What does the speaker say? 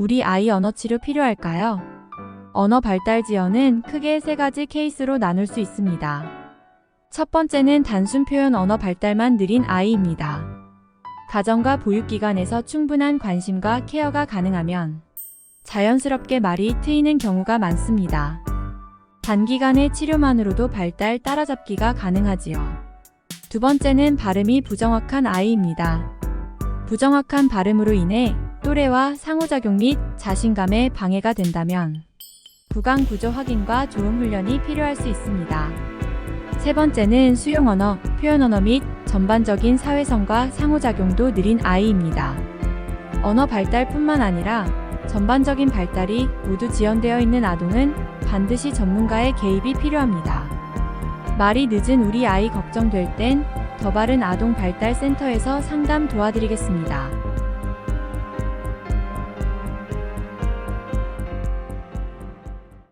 우리 아이 언어 치료 필요할까요? 언어 발달 지원은 크게 세 가지 케이스로 나눌 수 있습니다. 첫 번째는 단순 표현 언어 발달만 느린 아이입니다. 가정과 보육기관에서 충분한 관심과 케어가 가능하면 자연스럽게 말이 트이는 경우가 많습니다. 단기간의 치료만으로도 발달 따라잡기가 가능하지요. 두 번째는 발음이 부정확한 아이입니다. 부정확한 발음으로 인해 또래와 상호작용 및 자신감에 방해가 된다면 구강 구조 확인과 좋은 훈련이 필요할 수 있습니다. 세 번째는 수용 언어, 표현 언어 및 전반적인 사회성과 상호작용도 느린 아이입니다. 언어 발달뿐만 아니라 전반적인 발달이 모두 지연되어 있는 아동은 반드시 전문가의 개입이 필요합니다. 말이 늦은 우리 아이 걱정될 땐 더 바른 아동 발달 센터에서 상담 도와드리겠습니다.